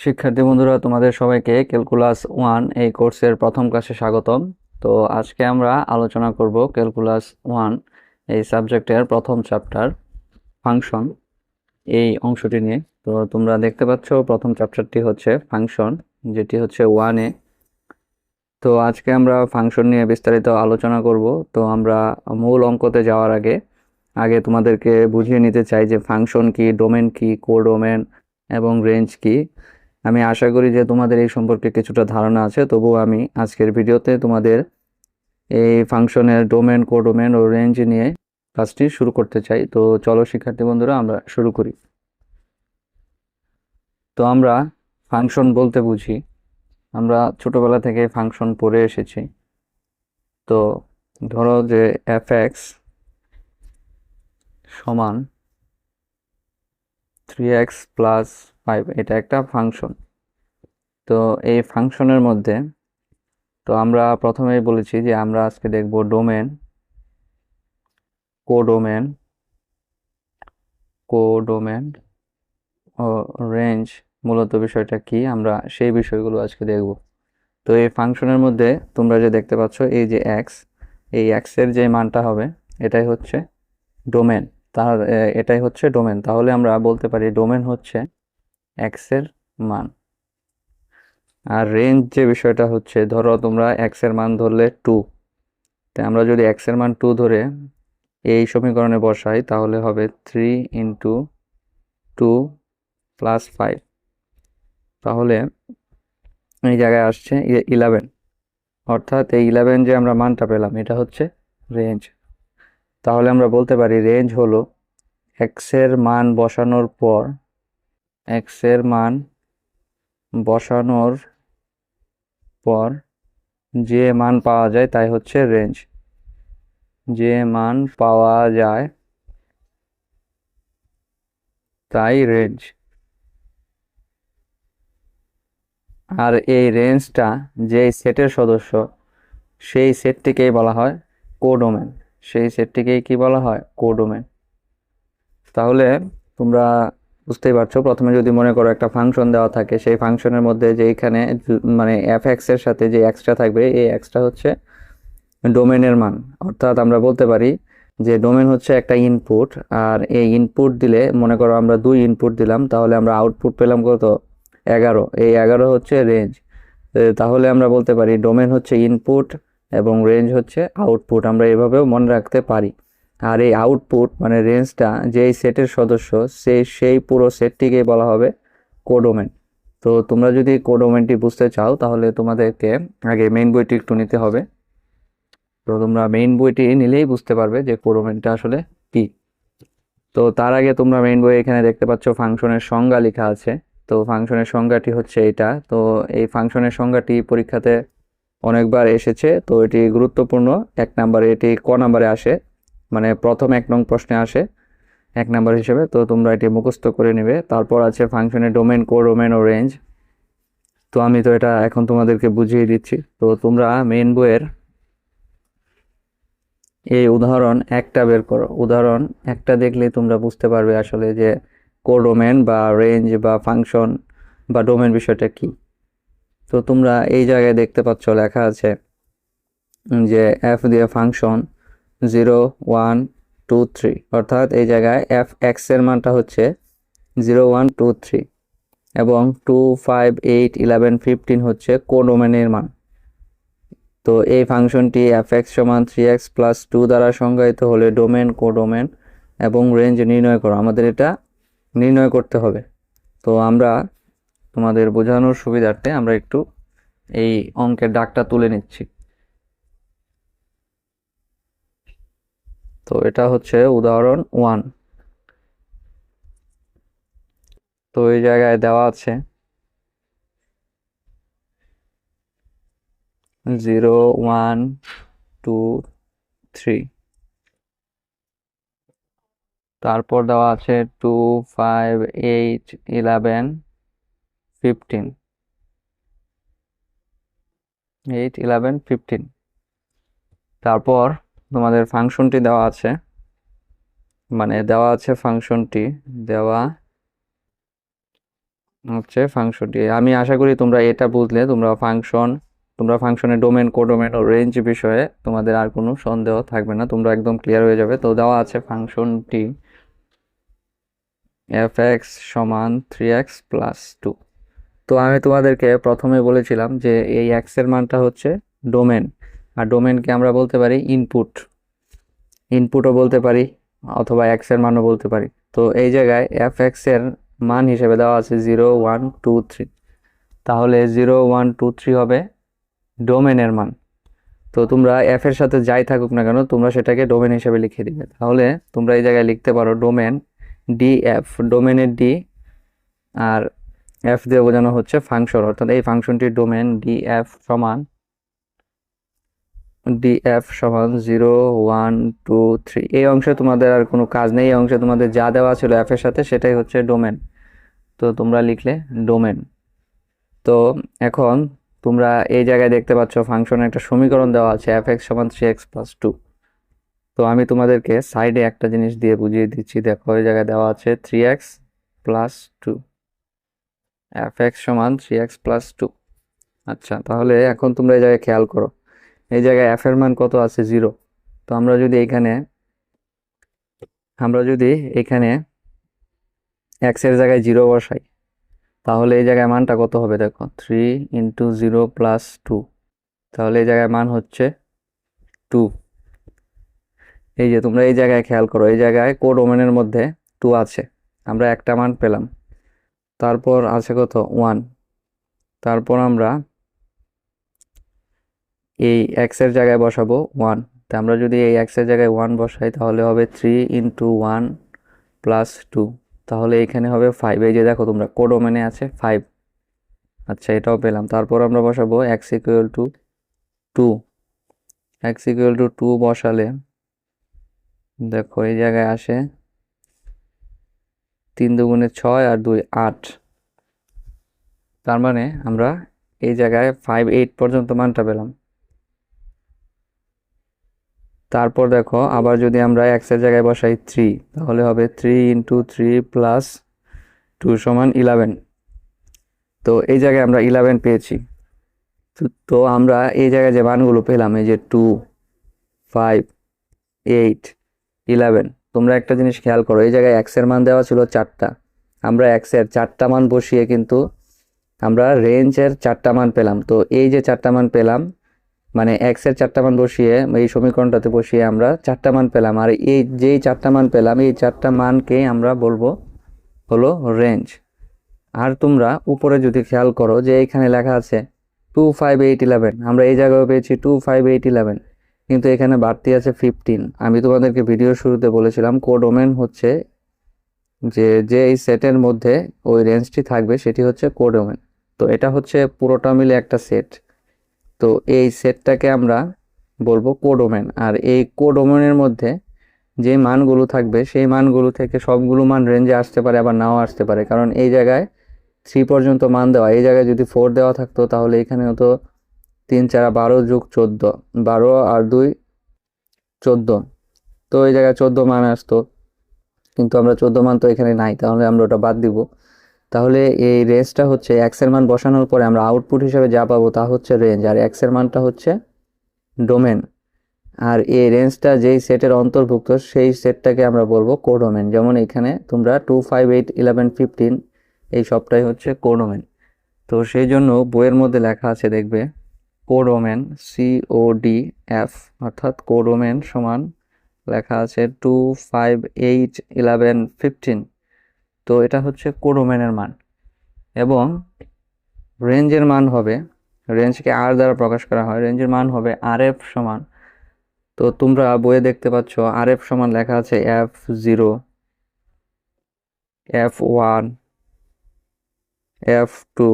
শিক্ষার্থী বন্ধুরা, তোমাদের সবাইকে ক্যালকুলাস ওয়ান এই কোর্সের প্রথম ক্লাসে স্বাগতম। তো আজকে আমরা আলোচনা করব ক্যালকুলাস ওয়ান এই সাবজেক্টের প্রথম চ্যাপ্টার ফাংশন এই অংশটি নিয়ে। তো তোমরা দেখতে পাচ্ছ, প্রথম চ্যাপ্টারটি হচ্ছে ফাংশন যেটি হচ্ছে ওয়ানে তো আজকে আমরা ফাংশন নিয়ে বিস্তারিত আলোচনা করব। তো আমরা মূল অঙ্কতে যাওয়ার আগে আগে তোমাদেরকে বুঝিয়ে নিতে চাই যে ফাংশন কি ডোমেন কি কোডোমেন এবং রেঞ্জ কি। আমি আশা করি যে তোমাদের এই সম্পর্কে কিছুটা ধারণা আছে। তবুও আমি আজকের ভিডিওতে তোমাদের এই ফাংশনের ডোমেন, কোডোমেন ও রেঞ্জ নিয়ে কাজটি শুরু করতে চাই। তো চলো শিক্ষার্থী বন্ধুরা, আমরা শুরু করি। তো আমরা ফাংশন বলতে বুঝি। আমরা ছোটবেলা থেকে ফাংশন পড়ে এসেছি। তো ধরো যে এফ সমান থ্রি প্লাস ফাইভ এটা একটা ফাংশন তো এই ফাংশনের মধ্যে, তো আমরা প্রথমেই বলেছি যে আমরা আজকে দেখব ডোমেন কোডোমেন কোডোমেন ও রেঞ্জ মূলত বিষয়টা কি, আমরা সেই বিষয়গুলো আজকে দেখব। তো এই ফাংশনের মধ্যে তোমরা যে দেখতে পাচ্ছ, এই যে এক্স এই এক্সের যে মানটা হবে, এটাই হচ্ছে ডোমেন তার এটাই হচ্ছে ডোমেন তাহলে আমরা বলতে পারি ডোমেন হচ্ছে এক্সের মান। আর রেঞ্জ যে বিষয়টা হচ্ছে, ধরো তোমরা এক্সের মান ধরলে টু তাই আমরা যদি এক্সের মান টু ধরে এই সমীকরণে বসাই, তাহলে হবে three into two plus five তাহলে এই জায়গায় আসছে ইলেভেন অর্থাৎ এই ইলেভেন যে আমরা মানটা পেলাম, এটা হচ্ছে রেঞ্জ তাহলে আমরা বলতে পারি রেঞ্জ হলো এক্সের মান বসানোর পর এক্সের মান বসানোর পর যে মান পাওয়া যায় তাই হচ্ছে রেঞ্জ যে মান পাওয়া যায় তাই রেঞ্জ আর এই রেঞ্জটা যেই সেটের সদস্য, সেই সেটটিকেই বলা হয় কোডোমেন সেই সেটটিকেই কি বলা হয়? কোডোমেন তাহলে তোমরা বুঝতেই পারছ, প্রথমে যদি মনে করো একটা ফাংশন দেওয়া থাকে, সেই ফাংশনের মধ্যে যে এখানে মানে এফ এক্সের সাথে যে এক্সট্রা থাকবে, এই এক্সট্রা হচ্ছে ডোমেনের মান। অর্থাৎ আমরা বলতে পারি যে ডোমেন হচ্ছে একটা ইনপুট আর এই ইনপুট দিলে, মনে করো আমরা দুই ইনপুট দিলাম, তাহলে আমরা আউটপুট পেলাম কত? এগারো। এই এগারো হচ্ছে রেঞ্জ তাহলে আমরা বলতে পারি ডোমেন হচ্ছে ইনপুট এবং রেঞ্জ হচ্ছে আউটপুট আমরা এভাবেও মনে রাখতে পারি। আর এই আউটপুট মানে রেঞ্জটা যেই সেটের সদস্য সেই সেই পুরো সেটটিকে বলা হবে কোডোমেন তো তোমরা যদি কোডোমেনটি বুঝতে চাও, তাহলে তোমাদেরকে আগে মেইন বইটি একটু নিতে হবে। তো তোমরা মেইন বইটি নিলেই বুঝতে পারবে যে কোডোমেনটা আসলে কি। তো তার আগে তোমরা মেইন বই এখানে দেখতে পাচ্ছ ফাংশনের সংজ্ঞা লেখা আছে। তো ফাংশনের সংজ্ঞাটি হচ্ছে এটা। তো এই ফাংশনের সংজ্ঞাটি পরীক্ষাতে অনেকবার এসেছে, তো এটি গুরুত্বপূর্ণ। এক নাম্বারে এটি ক নাম্বারে আসে মানে প্রথম এক নং প্রশ্নে আসে এক নাম্বার হিসেবে, তো তোমরা এটি মুখস্থ করে নেবে। তারপর আছে ফাংশনের ডোমেন কো ডোমেন ও রেঞ্জ তো আমি তো এটা এখন তোমাদেরকে বুঝিয়ে দিচ্ছি। তো তোমরা মেন বইয়ের এই উদাহরণ একটা বের করো। উদাহরণ একটা দেখলে তোমরা বুঝতে পারবে আসলে যে কোডোমেন বা রেঞ্জ বা ফাংশন বা ডোমেন বিষয়টা কি। তো তোমরা এই জায়গায় দেখতে পাচ্ছ, লেখা আছে যে এফ দিয়ে function zero one two three অর্থাৎ এই জায়গায় এফ এক্সের মানটা হচ্ছে জিরো ওয়ান টু থ্রি এবং two five eight eleven fifteen হচ্ছে কোডোমেনের মান। তো এই ফাংশনটি এফ এক্স সমান থ্রি এক্স প্লাস টু দ্বারা সংজ্ঞায়িত হলে ডোমেন, কোডোমেন এবং রেঞ্জ নির্ণয় করো। আমাদের এটা নির্ণয় করতে হবে। তো আমরা তোমাদের বোঝানোর সুবিধার্থে আমরা একটু এই অঙ্কের ডাকটা তুলে নিচ্ছি। তো এটা হচ্ছে উদাহরণ ওয়ান। তো এই জায়গায় দেওয়া আছে জিরো, ওয়ান, টু, থ্রি। তারপর দেওয়া আছে two, five, eight, eleven. Fifteen eight eleven fifteen তারপর তোমাদের ফাংশনটি দেওয়া আছে। মানে দেওয়া আছে ফাংশনটি, দেওয়া হচ্ছে ফাংশনটি। আমি আশা করি তোমরা এটা বুঝলে, তোমরা ফাংশন, তোমরা ফাংশনের ডোমেন কোডোমেন ও রেঞ্জ বিষয়ে তোমাদের আর কোনো সন্দেহ থাকবে না, তোমরা একদম ক্লিয়ার হয়ে যাবে। তো দেওয়া আছে ফাংশনটি এফ এক্স সমান থ্রি এক্স প্লাস টু তো আমি তোমাদেরকে প্রথমে বলেছিলাম যে এই এক্সের মানটা হচ্ছে ডোমেন। আর ডোমেনকে আমরা বলতে পারি ইনপুট ইনপুটও বলতে পারি, অথবা এক্সের মানও বলতে পারি। তো এই জায়গায় এফ এক্সের মান হিসেবে দেওয়া আছে জিরো ওয়ান টু থ্রি তাহলে জিরো ওয়ান টু থ্রি হবে ডোমেনের মান। তো তোমরা এফ এর সাথে যাই থাকুক না কেন, তোমরা সেটাকে ডোমেন হিসেবে লিখে দিবে। তাহলে তোমরা এই জায়গায় লিখতে পারো ডোমেন ডি এফ ডোমেনের ডি আর এফ দিয়ে বোঝানো হচ্ছে ফাংশন অর্থাৎ এই ফাংশনটির ডোমেন ডি এফ সমান ডি এফ সমান জিরো ওয়ান টু থ্রি এই অংশে তোমাদের আর কোনো কাজ নেই, এই অংশে তোমাদের যা দেওয়া ছিল এফ এর সাথে সেটাই হচ্ছে ডোমেন তো তোমরা লিখলে ডোমেন তো এখন তোমরা এই জায়গায় দেখতে পাচ্ছ ফাংশনে একটা সমীকরণ দেওয়া আছে এফ এক্স সমান থ্রি এক্স প্লাস টু তো আমি তোমাদেরকে সাইডে একটা জিনিস দিয়ে বুঝিয়ে দিচ্ছি, দেখো এই জায়গায় দেওয়া আছে three X plus two F X সমান থ্রি এক্স প্লাস টু আচ্ছা তাহলে এখন তোমরা এই জায়গায় খেয়াল করো। এই জায়গায় এফ এর মান কত আছে? জিরো তো আমরা যদি এখানে, আমরা যদি এখানে এক্সের জায়গায় জিরো বসাই, তাহলে এই জায়গায় মানটা কত হবে? দেখো three into zero plus two তাহলে এই জায়গায় মান হচ্ছে টু এই যে তোমরা এই জায়গায় খেয়াল করো, এই জায়গায় কোড ওমেনের মধ্যে টু আছে। আমরা একটা মান পেলাম। তারপর আছে কত? ওয়ান তারপর আমরা এই এক্সের জায়গায় বসাবো ওয়ান তা আমরা যদি এই এক্সের জায়গায় ওয়ান বসাই, তাহলে হবে three into one plus two তাহলে এখানে হবে ফাইভ এই যে দেখো, তোমরা কোডোমেনে আছে ফাইভ আচ্ছা এটাও পেলাম। তারপর আমরা বসাবো X equal to two X equal to two বসালে, দেখো, এই জায়গায় আসে তিন দুগুণে ছয় আর দুই আট। তার মানে আমরা এই জায়গায় ফাইভ এইট পর্যন্ত মানটা পেলাম। তারপর দেখো, আবার যদি আমরা এক্সের জায়গায় বসাই থ্রি তাহলে হবে three into three plus two সমান ইলেভেন তো এই জায়গায় আমরা ইলেভেন পেয়েছি। তো আমরা এই জায়গায় যে মানগুলো পেলাম, এই যে টু ফাইভ এইট ইলেভেন তোমরা একটা জিনিস খেয়াল করো, এই জায়গায় এক্সের মান দেওয়া ছিল চারটা। আমরা এক্সের চারটা মান বসিয়ে কিন্তু আমরা রেঞ্জের চারটা মান পেলাম। তো এই যে চারটা মান পেলাম মানে এক্সের চারটা মান বসিয়ে এই সমীকরণটাতে বসিয়ে আমরা চারটা মান পেলাম। আর এই যেই চারটা মান পেলাম, এই চারটা মানকেই আমরা বলব হলো রেঞ্জ আর তোমরা উপরে যদি খেয়াল করো যে এখানে লেখা আছে টু ফাইভ এইট ইলেভেন আমরা এই জায়গায় পেয়েছি টু ফাইভ এইট ইলেভেন কিন্তু এখানে বাড়তি আছে ফিফটিন আমি তোমাদেরকে ভিডিও শুরুতে বলেছিলাম কোডোমেন হচ্ছে যে যে এই সেটের মধ্যে ওই রেঞ্জটি থাকবে সেটি হচ্ছে কোডোমেন তো এটা হচ্ছে পুরোটা মিলে একটা সেট তো এই সেটটাকে আমরা বলব কোডোমেন আর এই কোডোমেনের মধ্যে যে মানগুলো থাকবে, সেই মানগুলো থেকে সবগুলো মান রেঞ্জে আসতে পারে, আবার নাও আসতে পারে। কারণ এই জায়গায় থ্রি পর্যন্ত মান দেওয়া। এই জায়গায় যদি ফোর দেওয়া থাকতো, তাহলে এখানে হতো তিন চারা, বারো যোগ চোদ্দ, বারো আর দুই চোদ্দ। তো এই জায়গায় চোদ্দ মান আসতো, কিন্তু আমরা চোদ্দ মান তো এখানে নাই, তাহলে আমরা ওটা বাদ দিব। তাহলে এই রেঞ্জটা হচ্ছে এক্সের মান বসানোর পরে আমরা আউটপুট হিসেবে যা পাবো তা হচ্ছে রেঞ্জ, আর এক্সের মানটা হচ্ছে ডোমেন আর এই রেঞ্জটা যেই সেটের অন্তর্ভুক্ত, সেই সেটটাকে আমরা বলব কোডোমেন যেমন এখানে তোমরা two five eight eleven fifteen এই সবটাই হচ্ছে কোডোমেন তো সেই জন্য বইয়ের মধ্যে লেখা আছে, দেখবে কোডোমেন সিও ডি এফ অর্থাৎ কোডোমেন সমান লেখা আছে two five eight eleven fifteen তো এটা হচ্ছে কোডোমেনের মান। এবং রেঞ্জের মান হবে, রেঞ্জকে আর দ্বারা প্রকাশ করা হয়, রেঞ্জের মান হবে আর এফ সমান। তো তোমরা বইয়ে দেখতে পাচ্ছ আর এফ সমান লেখা আছে F zero F one F two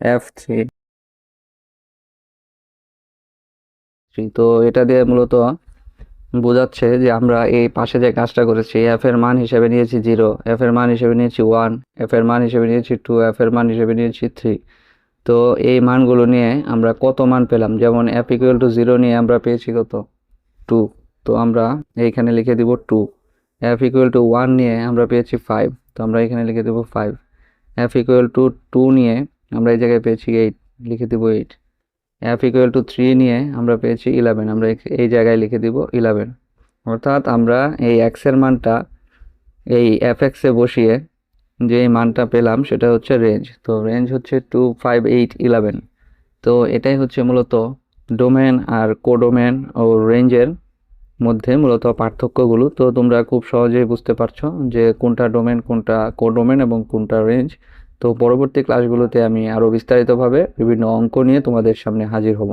F three তো এটা দিয়ে মূলত বোঝাচ্ছে যে আমরা এই পাশে যে কাজটা করেছি এফ এর মান হিসেবে নিয়েছি জিরো এফ এর মান হিসেবে নিয়েছি ওয়ান এফ এর মান হিসেবে নিয়েছি টু এফ এর মান হিসেবে নিয়েছি থ্রি তো এই মানগুলো নিয়ে আমরা কত মান পেলাম? যেমন এফ ইকুয়াল টু জিরো নিয়ে আমরা পেয়েছি কত? টু তো আমরা এইখানে লিখে দিব two F equal to one নিয়ে আমরা পেয়েছি ফাইভ তো আমরা এখানে লিখে দেবো five F equal to two নিয়ে আমরা এই জায়গায় পেয়েছি এইট লিখে দেবো eight F equal to three নিয়ে আমরা পেয়েছি ইলেভেন আমরা এই জায়গায় লিখে দিব ইলেভেন অর্থাৎ আমরা এই এক্সের মানটা এই এফ এক্সে বসিয়ে যে মানটা পেলাম সেটা হচ্ছে রেঞ্জ তো রেঞ্জ হচ্ছে টু ফাইভ এইট ইলেভেন তো এটাই হচ্ছে মূলত ডোমেন আর কোডোমেন ও রেঞ্জের মধ্যে মূলত পার্থক্যগুলো। তো তোমরা খুব সহজেই বুঝতে পারছ যে কোনটা ডোমেন কোনটা কোডোমেন এবং কোনটা রেঞ্জ তো পরবর্তী ক্লাসগুলোতে আমি আরও বিস্তারিতভাবে বিভিন্ন অঙ্ক নিয়ে তোমাদের সামনে হাজির হব।